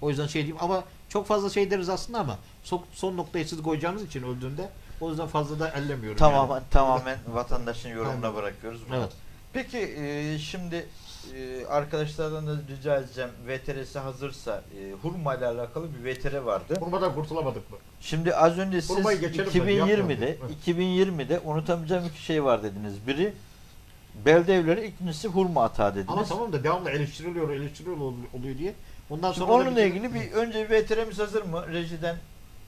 O yüzden şey diyeyim ama çok fazla şey deriz aslında ama son, son noktayı siz koyacağınız için öldüğünde o yüzden fazla da ellemiyorum. Tamamen yani. tamamen vatandaşın yorumuna Aynen. bırakıyoruz. bunu. Evet. Peki e, şimdi e, arkadaşlardan da rica edeceğim VTR'si hazırsa e, hurma ile alakalı bir VTR vardı. Hurmadan kurtulamadık mı? Şimdi az önce siz Hurmayı geçelim ben, 2020'de yapmayalım. 2020'de unutamayacağım iki şey var dediniz. Biri belde evleri, ikincisi hurma atağı dediniz. Ama tamam da devamlı eleştiriliyor, eleştiriliyor ol- oluyor diye. Ondan Şimdi sonra onunla bir- ilgili bir önce bir VTR'miz hazır mı rejiden?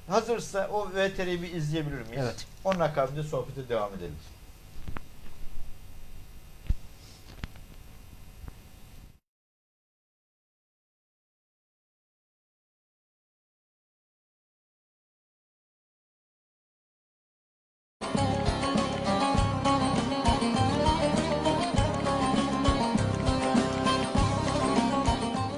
Hazırsa o VTR'yi bir izleyebilir miyiz? Evet. Onun akabinde sohbete devam edelim.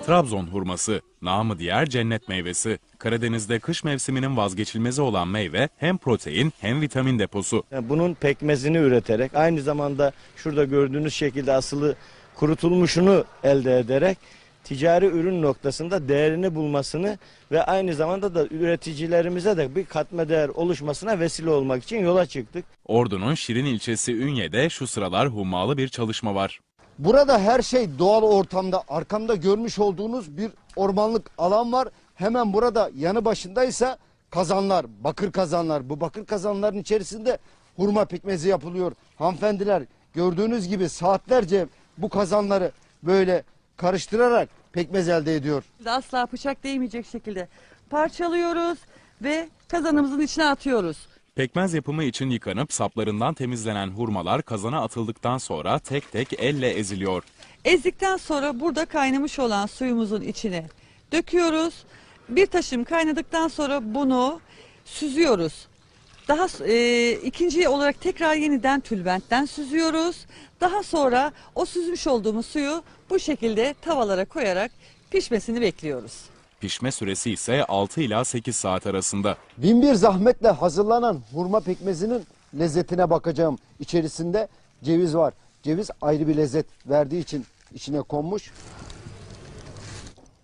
Trabzon hurması, namı diğer cennet meyvesi. Karadeniz'de kış mevsiminin vazgeçilmezi olan meyve hem protein hem vitamin deposu. Bunun pekmezini üreterek aynı zamanda şurada gördüğünüz şekilde asılı kurutulmuşunu elde ederek ticari ürün noktasında değerini bulmasını ve aynı zamanda da üreticilerimize de bir katma değer oluşmasına vesile olmak için yola çıktık. Ordu'nun Şirin ilçesi Ünye'de şu sıralar hummalı bir çalışma var. Burada her şey doğal ortamda. Arkamda görmüş olduğunuz bir ormanlık alan var. Hemen burada yanı başındaysa kazanlar, bakır kazanlar. Bu bakır kazanların içerisinde hurma pekmezi yapılıyor. Hanımefendiler gördüğünüz gibi saatlerce bu kazanları böyle karıştırarak pekmez elde ediyor. asla bıçak değmeyecek şekilde parçalıyoruz ve kazanımızın içine atıyoruz. Pekmez yapımı için yıkanıp saplarından temizlenen hurmalar kazana atıldıktan sonra tek tek elle eziliyor. Ezdikten sonra burada kaynamış olan suyumuzun içine döküyoruz. Bir taşım kaynadıktan sonra bunu süzüyoruz. Daha e, ikinci olarak tekrar yeniden tülbentten süzüyoruz. Daha sonra o süzmüş olduğumuz suyu bu şekilde tavalara koyarak pişmesini bekliyoruz. Pişme süresi ise 6 ila 8 saat arasında. Bin bir zahmetle hazırlanan hurma pekmezinin lezzetine bakacağım. İçerisinde ceviz var. Ceviz ayrı bir lezzet verdiği için içine konmuş.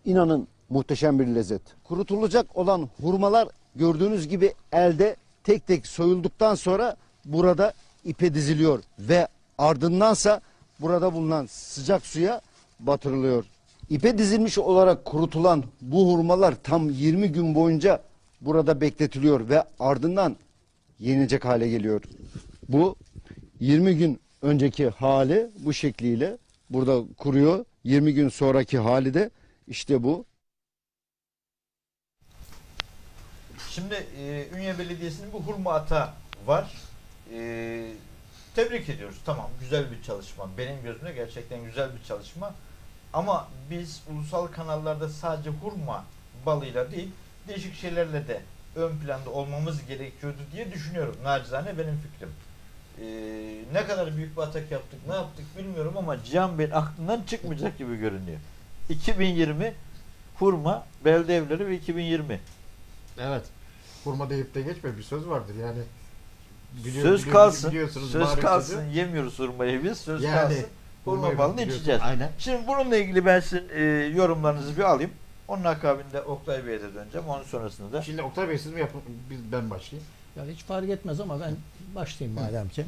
İnanın muhteşem bir lezzet. Kurutulacak olan hurmalar gördüğünüz gibi elde tek tek soyulduktan sonra burada ipe diziliyor ve ardındansa burada bulunan sıcak suya batırılıyor. İpe dizilmiş olarak kurutulan bu hurmalar tam 20 gün boyunca burada bekletiliyor ve ardından yenecek hale geliyor. Bu 20 gün önceki hali bu şekliyle burada kuruyor. 20 gün sonraki hali de işte bu. Şimdi e, Ünye Belediyesi'nin bu hurma ata var. E, tebrik ediyoruz. Tamam güzel bir çalışma. Benim gözümde gerçekten güzel bir çalışma. Ama biz ulusal kanallarda sadece hurma balıyla değil değişik şeylerle de ön planda olmamız gerekiyordu diye düşünüyorum. Nacizane benim fikrim. E, ne kadar büyük bir atak yaptık ne yaptık bilmiyorum ama Cihan Bey'in aklından çıkmayacak gibi görünüyor. 2020 hurma belde evleri ve 2020 Evet. Hurma deyip de geçme bir söz vardır yani. Biliyor- söz biliyor- kalsın. Söz kalsın. sözü. Yemiyoruz hurmayı biz. Söz Yani, kalsın. Hurma balını içeceğiz. Aynen. Şimdi bununla ilgili ben sizin e, yorumlarınızı bir alayım. Onun akabinde Oktay Bey'e de döneceğim. Onun sonrasında da Şimdi Oktay Bey siz mi yapın? Biz, ben başlayayım. Ya hiç fark etmez ama ben başlayayım madem ki.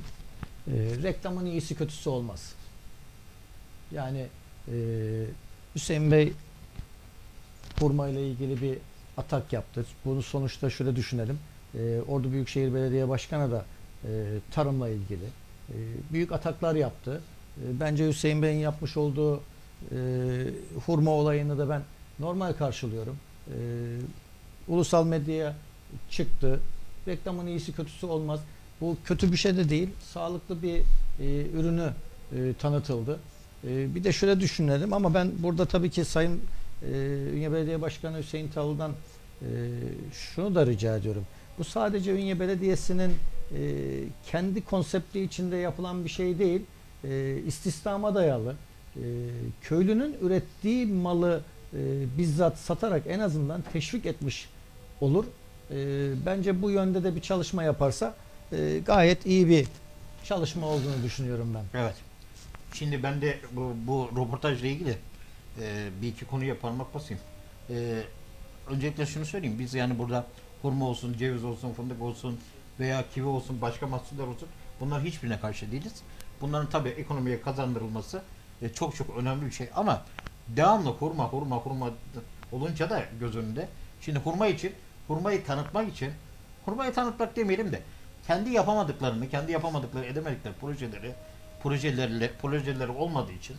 Ee, reklamın iyisi kötüsü olmaz. Yani e, Hüseyin Bey hurma ile ilgili bir atak yaptı. Bunu sonuçta şöyle düşünelim. Ee, Ordu Büyükşehir Belediye Başkanı da e, tarımla ilgili e, büyük ataklar yaptı. E, bence Hüseyin Bey'in yapmış olduğu e, hurma olayını da ben normal karşılıyorum. E, ulusal medyaya çıktı. Reklamın iyisi kötüsü olmaz. Bu kötü bir şey de değil. Sağlıklı bir e, ürünü e, tanıtıldı. E, bir de şöyle düşünelim ama ben burada tabii ki Sayın e, Ünye Belediye Başkanı Hüseyin Tavul'dan e, şunu da rica ediyorum. Bu sadece Ünye Belediyesi'nin e, kendi konsepti içinde yapılan bir şey değil. E, istihdama dayalı. E, köylünün ürettiği malı e, bizzat satarak en azından teşvik etmiş olur. E, bence bu yönde de bir çalışma yaparsa e, gayet iyi bir çalışma olduğunu düşünüyorum ben. Evet. Şimdi ben de bu, bu röportajla ilgili e, bir iki konuya parmak basayım. E, öncelikle şunu söyleyeyim. Biz yani burada hurma olsun, ceviz olsun, fındık olsun veya kivi olsun, başka mahsuller olsun bunlar hiçbirine karşı değiliz. Bunların tabii ekonomiye kazandırılması e, çok çok önemli bir şey ama devamlı hurma, hurma, hurma olunca da göz önünde. Şimdi hurma için, hurmayı tanıtmak için, hurmayı tanıtmak demeyelim de kendi yapamadıklarını, kendi yapamadıkları, edemedikleri projeleri, projelerle, projeleri olmadığı için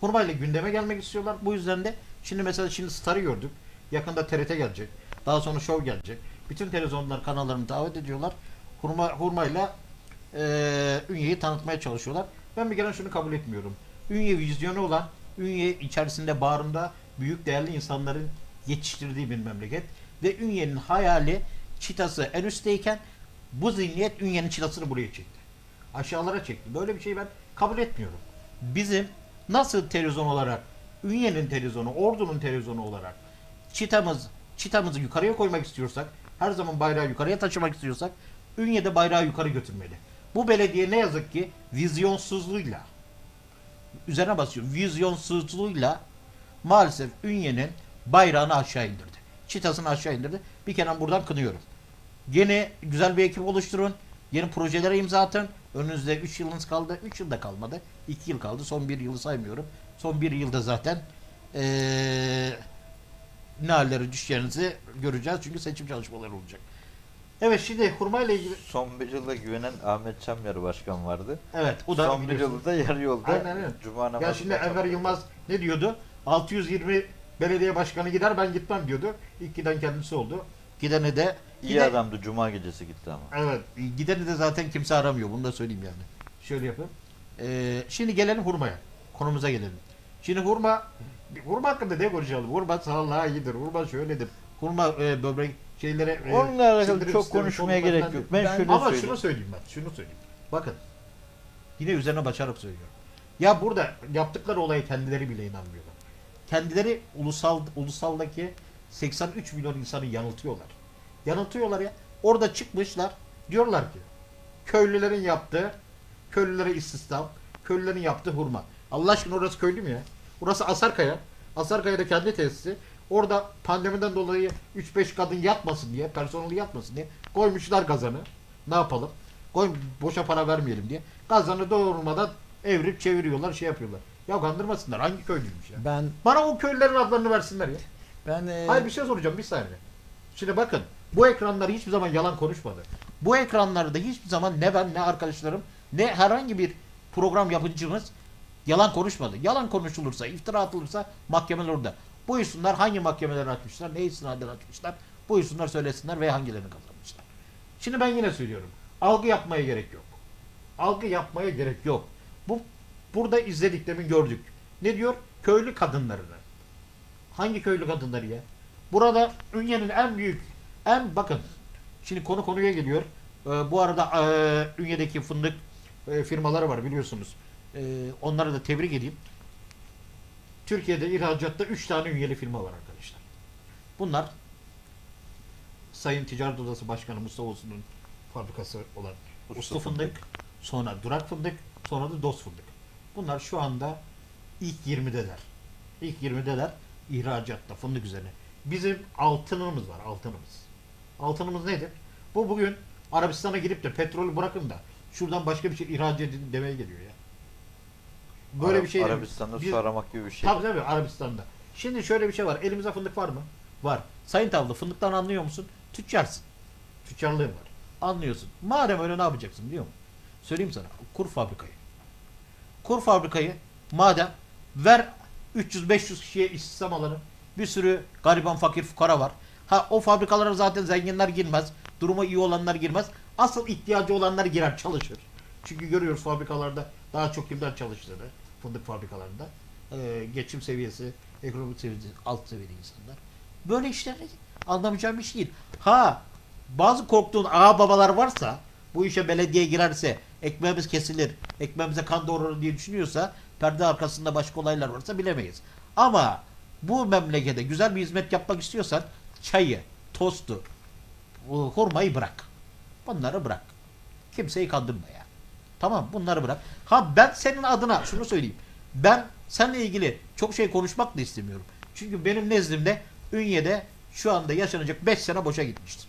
hurmayla gündeme gelmek istiyorlar. Bu yüzden de şimdi mesela şimdi Star'ı gördük. Yakında TRT gelecek. Daha sonra Show gelecek. Bütün televizyonlar kanallarını davet ediyorlar. Hurma hurmayla eee Ünye'yi tanıtmaya çalışıyorlar. Ben bir kere şunu kabul etmiyorum. Ünye vizyonu olan, Ünye içerisinde bağrında büyük değerli insanların yetiştirdiği bir memleket ve Ünye'nin hayali çıtası en üstteyken bu zihniyet Ünye'nin çıtasını buraya çekti. Aşağılara çekti. Böyle bir şeyi ben kabul etmiyorum. Bizim nasıl televizyon olarak Ünye'nin televizyonu, Ordu'nun televizyonu olarak çıtamız, çıtamızı yukarıya koymak istiyorsak, her zaman bayrağı yukarıya taşımak istiyorsak Ünye'de bayrağı yukarı götürmeli. Bu belediye ne yazık ki vizyonsuzluğuyla üzerine basıyor. Vizyonsuzluğuyla maalesef Ünye'nin bayrağını aşağı indirdi. Çıtasını aşağı indirdi. Bir kere buradan kınıyorum. Yeni güzel bir ekip oluşturun. Yeni projelere imza atın. Önünüzde 3 yılınız kaldı. 3 yılda kalmadı. 2 yıl kaldı. Son 1 yılı saymıyorum. Son 1 yılda zaten eee ne hallere düşeceğinizi göreceğiz. Çünkü seçim çalışmaları olacak. Evet şimdi hurma ile ilgili Son bir yılda güvenen Ahmet Çamyar Başkan vardı. evet o da Son bir biliyorsun. yılda yarı yolda Aynen öyle. Cuma Ya namazı şimdi Enver Yılmaz ne diyordu? 620 belediye başkanı gider ben gitmem diyordu. İlk giden kendisi oldu. Gidene de İyi gide- adamdı Cuma gecesi gitti ama. Evet. Gideni de zaten kimse aramıyor. Bunu da söyleyeyim yani. Şöyle yapayım. Ee, şimdi gelelim hurmaya. Konumuza gelelim. Şimdi hurma hurma hakkında ne konuşalım? Hurma sağlığa iyidir. Hurma şöyledir. Hurma e, böbrek şeylere e, Onunla alakalı çok konuşmaya gerek yok. Ben, Ben- şöyle Ama söyleyeyim. şunu söyleyeyim ben. Şunu söyleyeyim. Bakın. Yine üzerine başarak söylüyorum. Ya burada yaptıkları olaya kendileri bile inanmıyorlar. Kendileri ulusal ulusaldaki 83 milyon insanı yanıltıyorlar. Yanıltıyorlar ya. Orada çıkmışlar. Diyorlar ki köylülerin yaptığı köylülere istihdam, köylülerin yaptığı hurma. Allah aşkına orası köylü mü ya? Burası Asarkaya. Asarkaya'da kendi tesisi. Orada pandemiden dolayı 3-5 kadın yatmasın diye, personeli yatmasın diye koymuşlar kazanı. Ne yapalım? Koy, boşa para vermeyelim diye. Kazanı doğurmadan evrip çeviriyorlar, şey yapıyorlar. Ya kandırmasınlar. Hangi köylüymüş ya? Ben Bana o köylülerin adlarını versinler ya. ben e, Hayır bir şey soracağım bir saniye. Şimdi bakın bu ekranlar hiçbir zaman yalan konuşmadı. Bu ekranlarda hiçbir zaman ne ben ne arkadaşlarım ne herhangi bir program yapıcımız yalan konuşmadı. Yalan konuşulursa, iftira atılırsa mahkemeler orada. Buyursunlar hangi mahkemeler açmışlar, ne istinaden açmışlar. Buyursunlar söylesinler ve hangilerini kazanmışlar. Şimdi ben yine söylüyorum. Algı yapmaya gerek yok. Algı yapmaya gerek yok. Bu burada izledik demin gördük. Ne diyor? Köylü kadınlarını. Hangi köylü kadınları ya? Burada Ünye'nin en büyük, en bakın. Şimdi konu konuya geliyor. Ee, bu arada e, Ünye'deki fındık e, firmaları var biliyorsunuz. E, onları da tebrik edeyim. Türkiye'de ihracatta 3 tane Ünyeli firma var arkadaşlar. Bunlar Sayın Ticaret Odası Başkanı Mustafa Olsun'un fabrikası olan Usta Usta Fındık, sonra Durak Fındık, sonra da Dost Fındık. Bunlar şu anda ilk 20'deler. İlk 20'deler ihracatta fındık üzerine. Bizim altınımız var, altınımız. Altınımız nedir? Bu bugün Arabistan'a gidip de petrolü bırakın da şuradan başka bir şey ihraç edin demeye geliyor ya. Böyle Arap- bir şey? Arabistan'da Biz- su aramak gibi bir şey. Tabii tabii Arabistan'da. Şimdi şöyle bir şey var. Elimizde fındık var mı? Var. Sayın Tavlı fındıktan anlıyor musun? Tüccarsın. Tüccarlığın var. Anlıyorsun. Madem öyle ne yapacaksın biliyor musun? Söyleyeyim sana. Kur fabrikayı. Kur fabrikayı madem ver 300-500 kişiye istihdam alanı. Bir sürü gariban fakir fukara var. Ha o fabrikalara zaten zenginler girmez. Durumu iyi olanlar girmez. Asıl ihtiyacı olanlar girer çalışır. Çünkü görüyoruz fabrikalarda daha çok kimler çalıştığını fındık fabrikalarında. Ee, geçim seviyesi, ekonomik seviyesi alt seviyeli insanlar. Böyle işler anlamayacağım iş değil. Ha bazı korktuğun ağa babalar varsa bu işe belediye girerse ekmeğimiz kesilir, ekmeğimize kan doğurur diye düşünüyorsa perde arkasında başka olaylar varsa bilemeyiz. Ama bu memlekete güzel bir hizmet yapmak istiyorsan çayı, tostu, hurmayı bırak. Bunları bırak. Kimseyi kandırma ya. Tamam bunları bırak. Ha ben senin adına şunu söyleyeyim. Ben seninle ilgili çok şey konuşmak da istemiyorum. Çünkü benim nezdimde Ünye'de şu anda yaşanacak 5 sene boşa gitmiştir.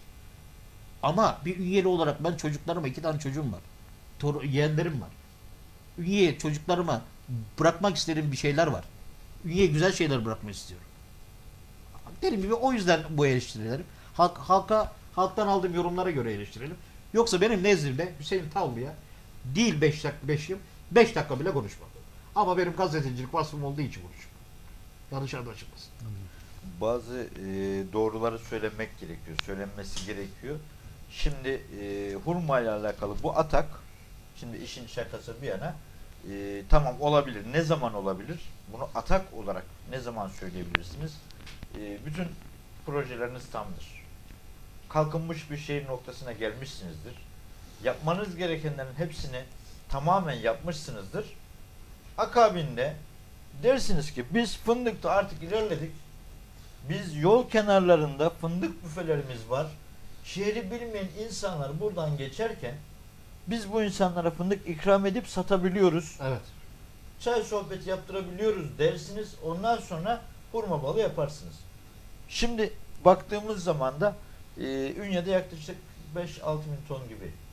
Ama bir üyeli olarak ben çocuklarıma iki tane çocuğum var. Tor yeğenlerim var. Üye çocuklarıma bırakmak istediğim bir şeyler var. Üye güzel şeyler bırakmak istiyorum. Dediğim gibi o yüzden bu eleştirilerim. Halk, halka, halktan aldığım yorumlara göre eleştirelim. Yoksa benim nezdimde Hüseyin Tavlı'ya değil 5 dakika 5 yıl 5 dakika bile konuşmadı. Ama benim gazetecilik vasfım olduğu için konuşuyorum. Yanlış anlaşılmasın. bazı e, doğruları söylemek gerekiyor. Söylenmesi gerekiyor. Şimdi e, hurma ile alakalı bu atak şimdi işin şakası bir yana e, tamam olabilir. Ne zaman olabilir? Bunu atak olarak ne zaman söyleyebilirsiniz? E, bütün projeleriniz tamdır. Kalkınmış bir şehir noktasına gelmişsinizdir. Yapmanız gerekenlerin hepsini tamamen yapmışsınızdır. Akabinde dersiniz ki biz fındıkta artık ilerledik. Biz yol kenarlarında fındık büfelerimiz var. Şehri bilmeyen insanlar buradan geçerken biz bu insanlara fındık ikram edip satabiliyoruz. Evet. Çay sohbeti yaptırabiliyoruz dersiniz. Ondan sonra hurma balı yaparsınız. Şimdi baktığımız zaman da e, Ünye'de yaklaşık 5-6 bin ton gibi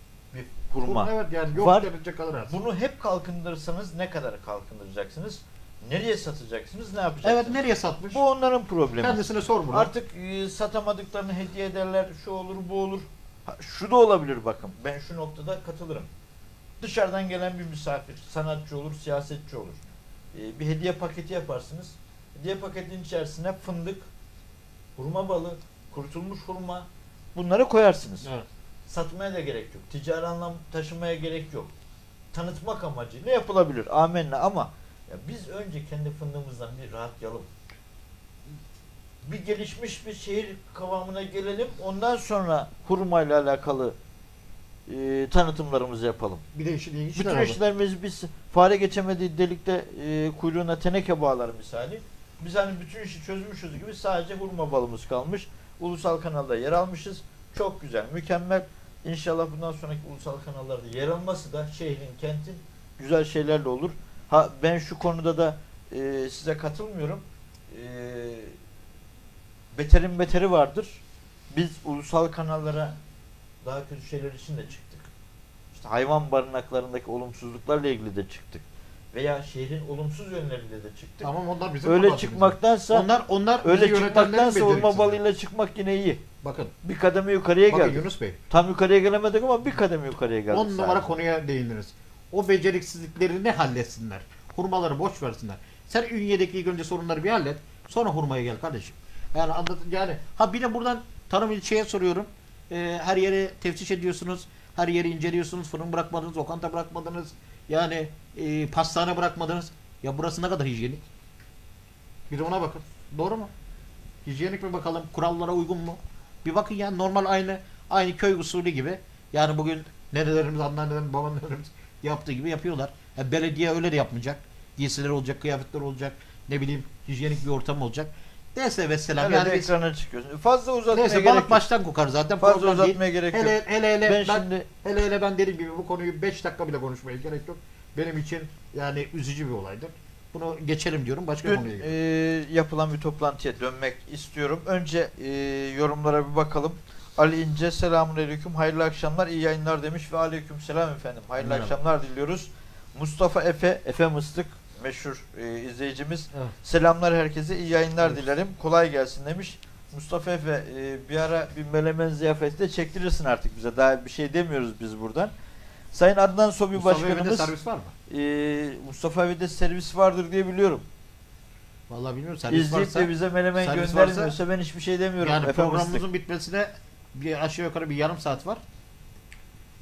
bir hurma. Evet yani yok Var. denilecek kadar az. Bunu hep kalkındırırsanız ne kadar kalkındıracaksınız? Nereye satacaksınız? Ne yapacaksınız? Evet nereye satmış? Bu onların problemi. Kendisine sor bunu. Artık e, satamadıklarını hediye ederler. Şu olur, bu olur. Ha, şu da olabilir bakın. Ben şu noktada katılırım. Dışarıdan gelen bir misafir, sanatçı olur, siyasetçi olur. E, bir hediye paketi yaparsınız. Hediye paketinin içerisine fındık, hurma balı, kurutulmuş hurma bunları koyarsınız. Evet. Satmaya da gerek yok. Ticari anlam taşımaya gerek yok. Tanıtmak amacıyla yapılabilir. Amenna ama ya biz önce kendi fındığımızdan bir rahatlayalım. Bir gelişmiş bir şehir kıvamına gelelim. Ondan sonra hurmayla alakalı e, tanıtımlarımızı yapalım. Bir de işin ilginç Bütün işlerimiz biz fare geçemediği delikte e, kuyruğuna teneke bağlar misali. Biz hani bütün işi çözmüşüz gibi sadece hurma balımız kalmış. Ulusal kanalda yer almışız. Çok güzel, mükemmel. İnşallah bundan sonraki ulusal kanallarda yer alması da şehrin, kentin güzel şeylerle olur. Ha ben şu konuda da e, size katılmıyorum. E, beterin beteri vardır. Biz ulusal kanallara daha kötü şeyler için de çıktık. İşte hayvan barınaklarındaki olumsuzluklarla ilgili de çıktık. Veya şehrin olumsuz yönleriyle de çıktık. Tamam onlar bizim öyle çıkmaktansa Onlar onlar öyle çıkmaktansa beceriksizliği. balıyla çıkmak yine iyi. Bakın, Bir kademe yukarıya bakın geldik. Yunus Bey. Tam yukarıya gelemedik ama bir kademe yukarıya geldik. 10 numara sadece. konuya değindiniz. O beceriksizliklerini halletsinler. Hurmaları boş versinler. Sen Ünye'deki ilk önce sorunları bir hallet. Sonra hurmaya gel kardeşim. Yani anlat yani ha bir de buradan tarım ilçeye soruyorum. Ee, her yeri teftiş ediyorsunuz. Her yeri inceliyorsunuz. Fırın bırakmadınız, lokanta bırakmadınız. Yani e, pastane bırakmadınız. Ya burası ne kadar hijyenik? Bir de ona bakın. Doğru mu? Hijyenik mi bakalım? Kurallara uygun mu? Bir bakın ya normal aynı aynı köy usulü gibi. Yani bugün nerelerimiz, anneannelerimiz, babaannelerimiz yaptığı gibi yapıyorlar. Ya belediye öyle de yapmayacak. Giysiler olacak, kıyafetler olacak. Ne bileyim hijyenik bir ortam olacak. Neyse vesselam. Öyle yani biz, ekrana çıkıyorsun. Fazla uzatmaya neyse gerek balık yok. baştan kokar zaten. Fazla problem değil. uzatmaya gerek yok. Hele hele hele Ben ben, şimdi hele hele ben dediğim gibi bu konuyu 5 dakika bile konuşmaya gerek yok. Benim için yani üzücü bir olaydır. Bunu geçelim diyorum. Başka dün konuya e, yapılan bir toplantıya dönmek istiyorum. Önce e, yorumlara bir bakalım. Ali İnce selamun aleyküm hayırlı akşamlar iyi yayınlar demiş ve aleyküm selam efendim hayırlı Merhaba. akşamlar diliyoruz. Mustafa Efe Efe Mıstık meşhur e, izleyicimiz Evet. selamlar herkese iyi yayınlar Evet. dilerim kolay gelsin demiş. Mustafa Efe e, bir ara bir melemen ziyafeti de çektirirsin artık bize daha bir şey demiyoruz biz buradan. Sayın Adnan Sobi Mustafa Başkanımız servis var mı? e, Mustafa Evi'de servis vardır diye biliyorum. Vallahi bilmiyorum servis İzleyip varsa. de bize menemen göndermiyorsa ben hiçbir şey demiyorum. yani programımızın bitmesine bir aşağı yukarı bir yarım saat var.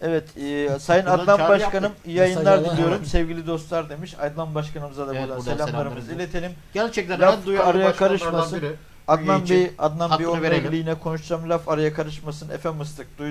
Evet, e, Sayın Buradan Adnan Başkanım yaptık. yayınlar diliyorum. alalım. Sevgili dostlar demiş. Adnan Başkanımıza da Evet, buradan buradan selamlarımızı iletelim. Gerçekten Laf araya karışmasın. biri. Adnan Bey, Adnan Bey onunla ilgili yine konuşacağım laf araya karışmasın. Efe Mıstık duydu.